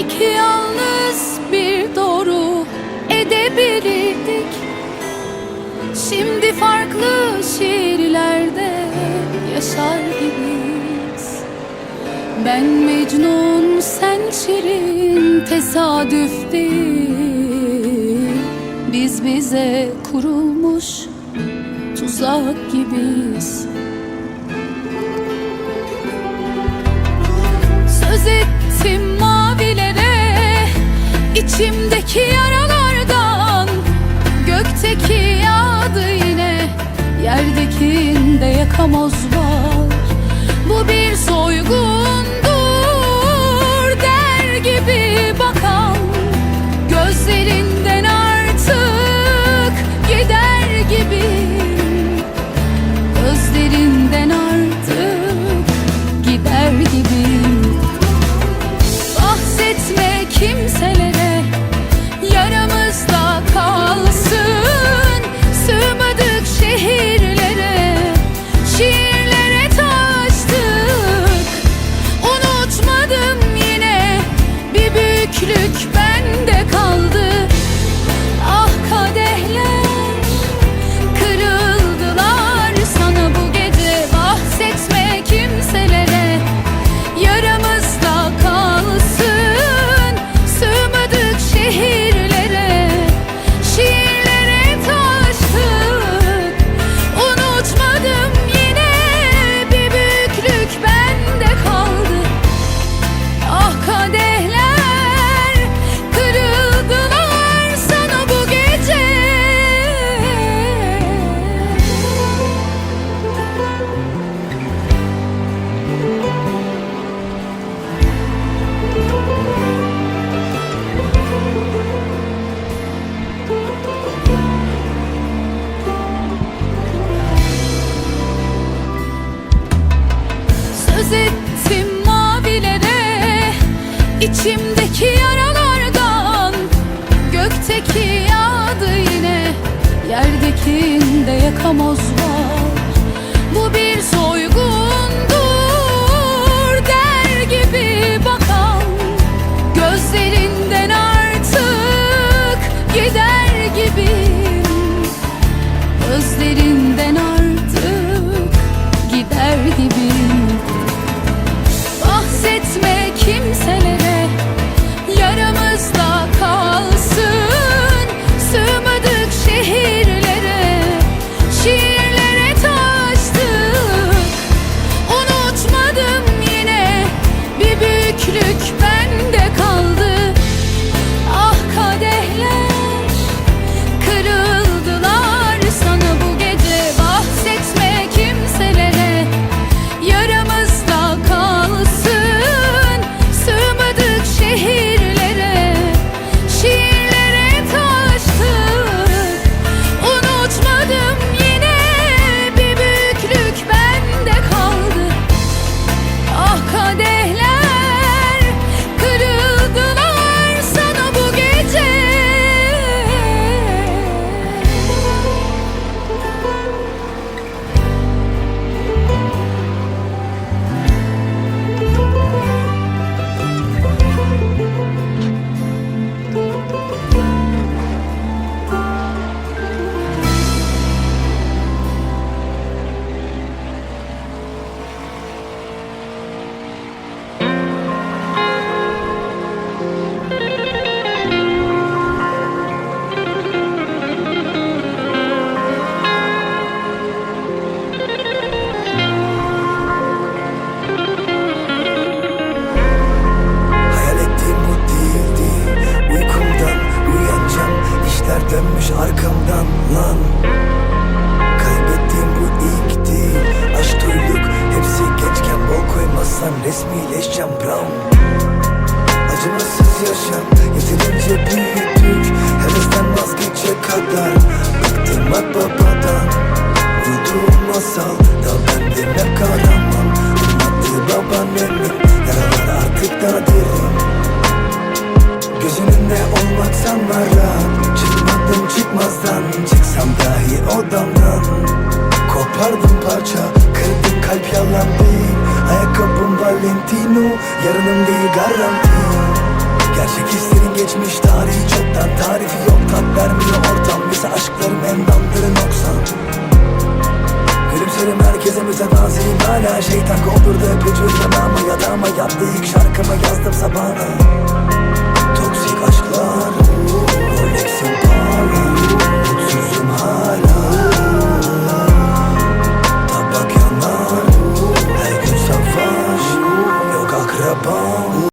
İki yalnız bir doğru edebilirdik. Şimdi farklı şiirlerde yaşar gibiyiz. Ben Mecnun sen Şirin tesadüf değil Biz bize kurulmuş tuzak gibiyiz Yerdekinde yakamoz var Bu bir soygundur içimdeki yaralardan Gökteki yağdı yine Yerdekinde yakamoz var Bu bir soygundur Resmileşeceğim brown. Acımasız yaşam yeterince büyüdük Hevesten vazgeçecek kadar Bıktım bak babadan. Uyuduğum masal da bendim hep kahraman Anlattı babaannemin Yaralar artık daha derin. Göz önünde olmak sanma Çıkmadım çıkmazdan. Çıksam dahi odamdan. Kopardım Yarınım değil garanti Gerçek hislerin geçmiş tarihi çoktan. Tarifi yok tat vermiyor ortam. Bize aşkların en dandırı noksan Gülümserim herkese mütevazıyım hala Şeytan kovdurdu hep ucuz yanağıma Yatağıma yattı ilk şarkımı yazdım sabahına. Toksik aşklar